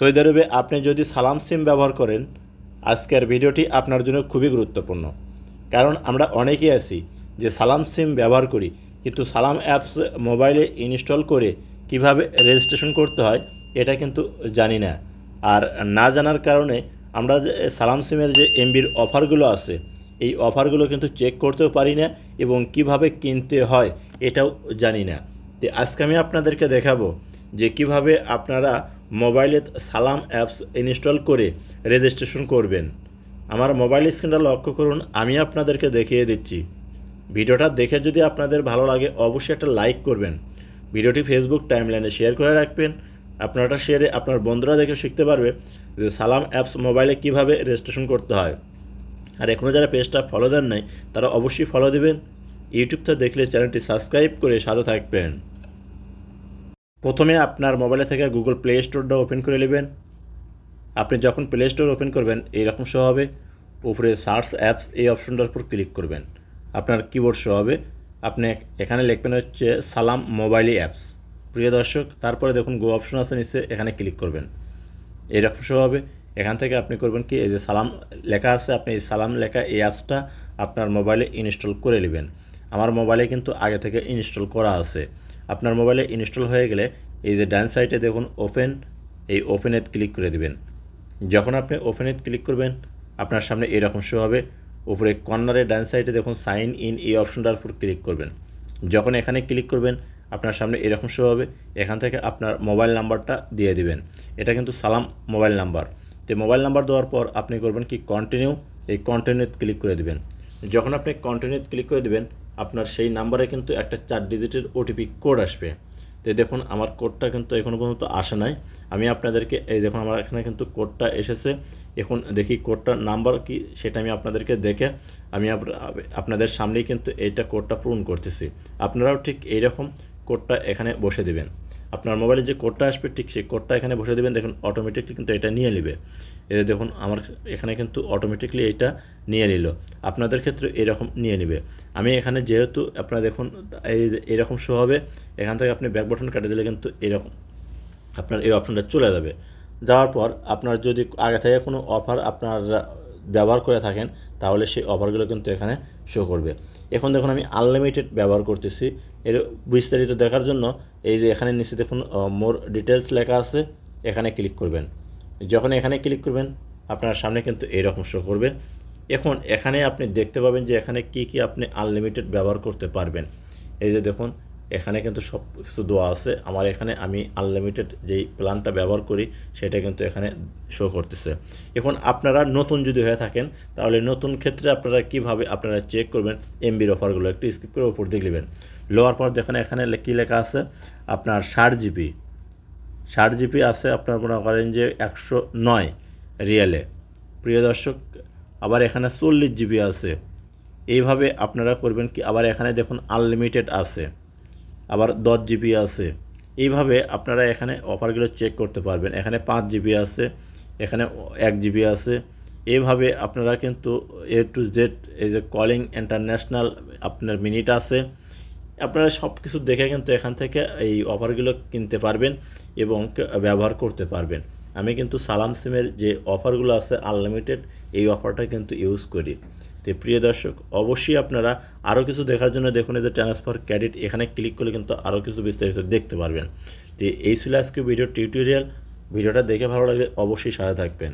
Saudi আরবে আপনি যদি সালাম সিম ব্যবহার করেন, আজকের ভিডিওটি আপনার জন্য খুবই গুরুত্বপূর্ণ। কারণ আমরা অনেকেই আছি যে সালাম সিম ব্যবহার করি, কিন্তু সালাম অ্যাপস মোবাইলে ইনস্টল করে কীভাবে রেজিস্ট্রেশন করতে হয়, এটা কিন্তু জানি না। আর না জানার কারণে আমরা সালাম সিমের যে এমবির অফারগুলো আছে, এই অফারগুলো কিন্তু চেক করতেও পারি না এবং কীভাবে কিনতে হয়, এটাও জানি না। তো আজকে আমি আপনাদেরকে দেখাবো যে কীভাবে আপনারা মোবাইলে সালাম অ্যাপস ইনস্টল করে রেজিস্ট্রেশন করবেন। আমার মোবাইল স্ক্রিনটা লক্ষ্য করুন, আমি আপনাদেরকে দেখিয়ে দিচ্ছি। ভিডিওটা দেখে যদি আপনাদের ভালো লাগে, অবশ্যই একটা লাইক করবেন। ভিডিওটি ফেসবুক টাইমলাইনে শেয়ার করে রাখবেন। আপনারা শেয়ারে আপনার বন্ধুরা দেখে শিখতে পারবে যে সালাম অ্যাপস মোবাইলে কীভাবে রেজিস্ট্রেশন করতে হয়। আর এখনও যারা পেজটা ফলো দেন নাই, তারা অবশ্যই ফলো দেবেন। ইউটিউবটা দেখলে চ্যানেলটি সাবস্ক্রাইব করে সাথে থাকবেন। প্রথমে আপনার মোবাইলে থেকে গুগল প্লে স্টোরটা ওপেন করে নেবেন। আপনি যখন প্লে স্টোর ওপেন করবেন, এইরকম শো হবে। উপরে সার্চ অ্যাপস এই অপশনটার উপর ক্লিক করবেন। আপনার কিবোর্ড শো হবে। আপনি এখানে লিখবেন হচ্ছে সালাম মোবাইল অ্যাপস প্রিয় দর্শক, তারপরে দেখুন গো অপশন আছে নিচে, এখানে ক্লিক করবেন। এইরকম শো হবে। এখান থেকে আপনি করবেন কি, এই যে সালাম লেখা আছে, আপনি এই সালাম লেখা এই অ্যাপসটা আপনার মোবাইলে ইনস্টল করে নেবেন। আমার মোবাইলে কিন্তু আগে থেকে ইনস্টল করা আছে। আপনার মোবাইলে ইনস্টল হয়ে গেলে এই যে ডান সাইডে দেখুন ওপেন এই ওপেনে ক্লিক করে দিবেন। যখন আপনি ওপেনে ক্লিক করবেন, আপনার সামনে এরকম শো হবে। উপরে কর্নারে ডান সাইডে দেখুন সাইন ইন এই অপশনটার উপর ক্লিক করবেন। যখন এখানে ক্লিক করবেন, আপনার সামনে এরকম শো হবে। এখান থেকে আপনার মোবাইল নাম্বারটা দিয়ে দিবেন। এটা কিন্তু সালাম মোবাইল নাম্বার তো মোবাইল নাম্বার দেওয়ার পর আপনি করবেন কি কন্টিনিউ এই কন্টিনিউ ক্লিক করে দিবেন। যখন আপনি কন্টিনিউ ক্লিক করে দিবেন, আপনার সেই নাম্বারে কিন্তু একটা চার ডিজিটের ওটিপি কোড আসবে। তো দেখুন, আমার কোডটা কিন্তু এখনও পর্যন্ত আসে নাই। আমি আপনাদেরকে, এই দেখুন, আমার এখানে কিন্তু কোডটা এসেছে। এখন দেখি কোডটার নাম্বার কি, সেটা আমি আপনাদেরকে দেখে আমি আপনাদের সামনেই কিন্তু এইটা কোডটা পূরণ করতেছি। আপনারাও ঠিক এইরকম কোডটা এখানে বসে দেবেন। আপনার মোবাইলে যে কোডটা আসবে, ঠিক সেই কোডটা এখানে বসে দেবেন। দেখুন অটোমেটিকলি কিন্তু এটা নিয়ে নেবে। এই দেখুন, আমার এখানে কিন্তু অটোমেটিকলি এটা নিয়ে নিল। আপনাদের ক্ষেত্রে এরকম নিয়ে নেবে। আমি এখানে যেহেতু আপনারা দেখুন এরকম শো হবে, এখান থেকে আপনি ব্যাক বাটন কাটে দিলে কিন্তু এরকম আপনার এই অপশনটা চলে যাবে। যাওয়ার পর আপনার যদি আগে থেকে কোনো অফার আপনার ব্যবহার করে থাকেন, তাহলে সেই অফারগুলো কিন্তু এখানে শো করবে। এখন দেখুন, আমি আনলিমিটেড ব্যবহার করতেছি। এর বিস্তারিত দেখার জন্য এই যে এখানে নিচে দেখুন মোর ডিটেলস লেখা আছে, এখানে ক্লিক করবেন। যখন এখানে ক্লিক করবেন, আপনার সামনে কিন্তু এইরকম শো করবে। এখন এখানে আপনি দেখতে পাবেন যে এখানে কি কি আপনি আনলিমিটেড ব্যবহার করতে পারবেন। এই যে দেখুন এখানে কিন্তু সব কিছু দেওয়া আছে। আমার এখানে আমি আনলিমিটেড যেই প্ল্যানটা ব্যবহার করি, সেটা কিন্তু এখানে শো করতেছে। এখন আপনারা নতুন যদি হয়ে থাকেন, তাহলে নতুন ক্ষেত্রে আপনারা কীভাবে আপনারা চেক করবেন এমবির অফারগুলো একটু স্কিপ করে উপর দিয়ে নেবেন লোয়ার পর দেখেন, এখানে কী লেখা আছে? আপনার ষাট জিবি ষাট জিবি আছে আপনার মনে করেন যে একশো নয় রিয়েলে। প্রিয় দর্শক, আবার এখানে চল্লিশ জিবি আছে। এইভাবে আপনারা করবেন কি? আবার এখানে দেখুন আনলিমিটেড আছে। আবার দশ জিবি আছে। এইভাবে আপনারা এখানে অফারগুলো চেক করতে পারবেন। এখানে পাঁচ জিবি আছে, এখানে এক জিবি আছে। এভাবে আপনারা কিন্তু এ টু জেড এই যে কলিং ইন্টারন্যাশনাল আপনার মিনিট আছে। আপনারা সব কিছু দেখে কিন্তু এখান থেকে এই অফারগুলো কিনতে পারবেন এবং ব্যবহার করতে পারবেন। আমি কিন্তু সালাম সিমের যে অফারগুলো আছে আনলিমিটেড এই অফারটা কিন্তু ইউজ করি। তো প্রিয় দর্শক, অবশ্যই আপনারা আরও কিছু দেখার জন্য দেখুন যে ট্রান্সফার ক্রেডিট এখানে ক্লিক করলে কিন্তু আরও কিছু বিস্তারিত দেখতে পারবেন। তো এই ছিল আজকে ভিডিও টিউটোরিয়াল ভিডিওটা দেখে ভালো লাগলে অবশ্যই সাথে থাকবেন।